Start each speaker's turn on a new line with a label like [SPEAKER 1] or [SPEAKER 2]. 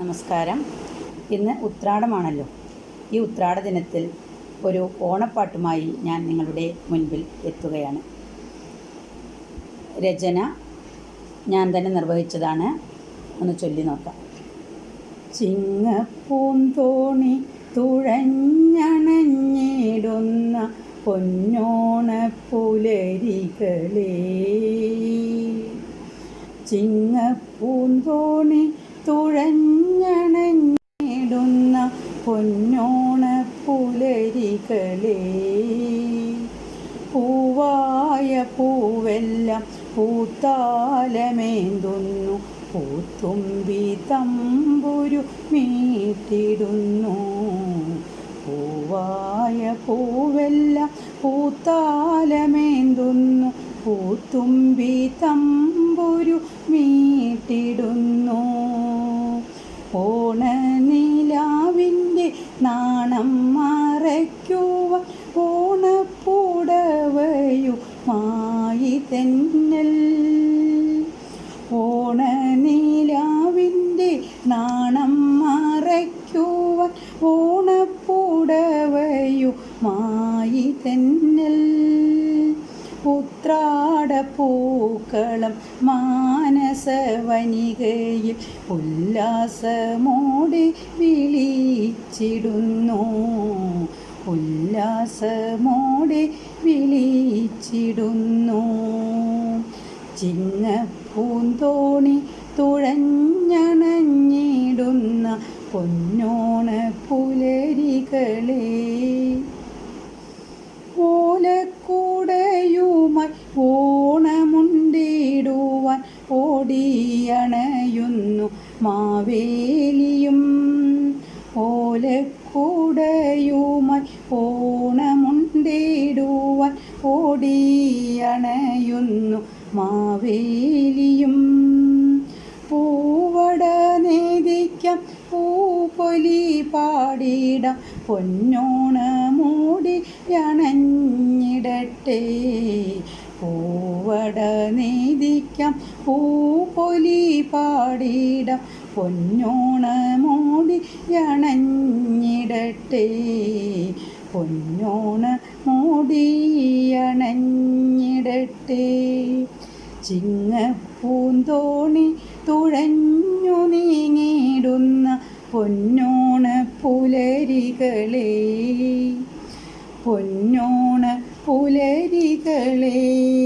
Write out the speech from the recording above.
[SPEAKER 1] നമസ്കാരം. ഇന്ന് ഉത്രാടമാണല്ലോ. ഈ ഉത്രാട ദിനത്തിൽ ഒരു ഓണപ്പാട്ടുമായി ഞാൻ നിങ്ങളുടെ മുൻപിൽ എത്തുകയാണ്. രചന ഞാൻ തന്നെ നിർവഹിച്ചതാണ്. ഒന്ന് ചൊല്ലി നോക്കാം. ചിങ്ങപ്പൂന്തോണി തുഴഞ്ഞണഞ്ഞിടുന്ന പൊന്നോണപ്പുലരികളേ. ചിങ്ങപ്പൂന്തോണി പൊന്നോണപ്പുലരികളേ പൂവായ പൂവെല്ലാം പൂത്താലമേന്തുന്നു. പൂത്തുമ്പി തമ്പുരു മീട്ടിടുന്നു. പൂവായ പൂവെല്ലാം പൂത്താലമേന്തുന്നു. പൂത്തുമ്പി തമ്പുരു മീട്ടിടുന്നു. ഓണനിലാവിന്റെ നാണം തെന്നൽ. ഓണനിലാവിന്റെ നാണം മറയ്ക്കുവാൻ ഓണപ്പുടവയുമായി തെന്നൽ. ഉത്രാടപ്പൂക്കളം മാനസവനികയിൽ ഉല്ലാസമോടെ വിളിച്ചിടുന്നു. ഉല്ലാസമോടെ വിളിച്ചിടുന്നു. ചിങ്ങപ്പൂന്തോണി തുഴഞ്ഞണഞ്ഞിടുന്ന പൊന്നോണ പുലരികളെ. ഓലക്കൂടയുമായി ഓണമുണ്ടിടുവാൻ ഓടിയണയുന്നു മാവേലിയും. ഓലക്കൂടയുമായി ഓണമുണ്ടിടുവാൻ ഓടിയണയുന്നു മാവേലിയും. പൂവട നേദിക്കാം പൂപ്പൊലി പൊന്നോണ മൂടി അണഞ്ഞിടട്ടെ. പൂവട നേദിക്കാം പൂപ്പൊലി പൊന്നോണ മൂടി അണഞ്ഞിടട്ടെ. പൊന്നോണ ചിങ്ങ ചിങ്ങപ്പൂന്തോണി തുഴഞ്ഞു നീങ്ങിടുന്ന പൊന്നോണ പുലരികളെ. പൊന്നോണ പുലരികളേ.